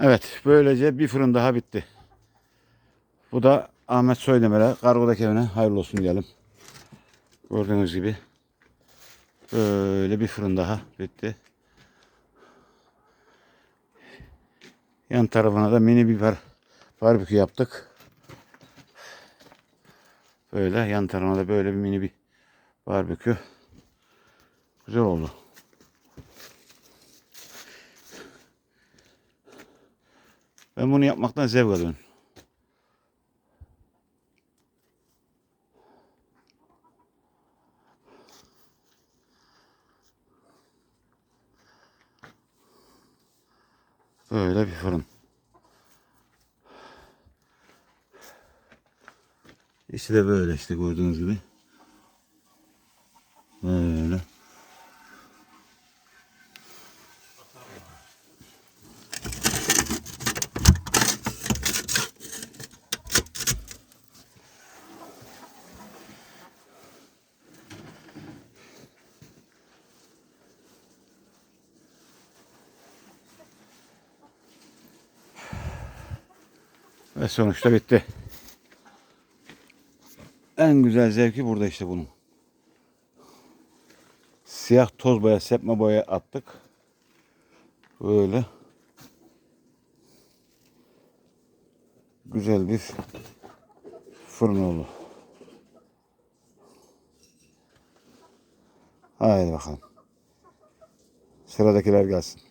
Evet böylece bir fırın daha bitti. Bu da Ahmet Soydemir'e kargodaki evine hayırlı olsun diyelim. Gördüğünüz gibi böyle bir fırın daha bitti. Yan tarafına da mini bir bar, barbekü yaptık. Böyle yan tarafına da böyle bir mini bir barbekü. Güzel oldu. Ben bunu yapmaktan zevk alıyorum. Böyle bir fırın. İşte de böyle işte gördüğünüz gibi. Böyle. Ve sonuçta bitti. En güzel zevki burada işte bunun. Siyah toz boya, sepme boya attık. Böyle. Güzel bir fırın oldu. Haydi bakalım. Sıradakiler gelsin.